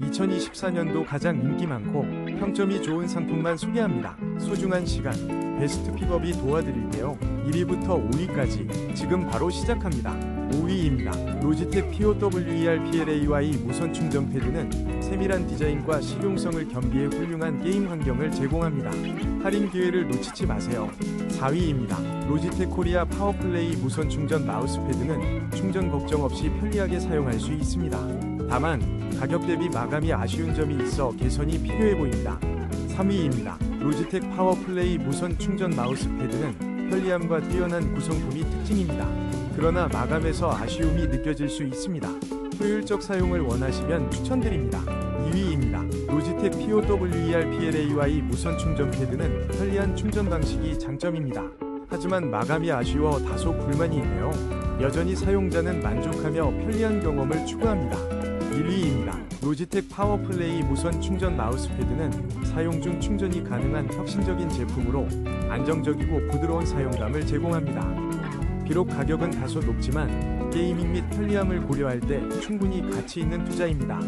2024년도 가장 인기 많고 평점이 좋은 상품만 소개합니다. 소중한 시간, 베스트 픽업이 도와드릴게요. 1위부터 5위까지 지금 바로 시작합니다. 5위입니다. 로지텍 POWERPLAY 무선 충전 패드는 세밀한 디자인과 실용성을 겸비해 훌륭한 게임 환경을 제공합니다. 할인 기회를 놓치지 마세요. 4위입니다. 로지텍 코리아 파워플레이 무선 충전 마우스 패드는 충전 걱정 없이 편리하게 사용할 수 있습니다. 다만 가격 대비 마감이 아쉬운 점이 있어 개선이 필요해 보입니다. 3위입니다. 로지텍 파워플레이 무선 충전 마우스패드는 편리함과 뛰어난 구성품이 특징입니다. 그러나 마감에서 아쉬움이 느껴질 수 있습니다. 효율적 사용을 원하시면 추천드립니다. 2위입니다. 로지텍 POWERPLAY 무선 충전 패드는 편리한 충전 방식이 장점입니다. 하지만 마감이 아쉬워 다소 불만이 있네요. 여전히 사용자는 만족하며 편리한 경험을 추구합니다. 1위입니다. 로지텍 파워플레이 무선 충전 마우스패드는 사용 중 충전이 가능한 혁신적인 제품으로 안정적이고 부드러운 사용감을 제공합니다. 비록 가격은 다소 높지만 게이밍 및 편리함을 고려할 때 충분히 가치 있는 투자입니다.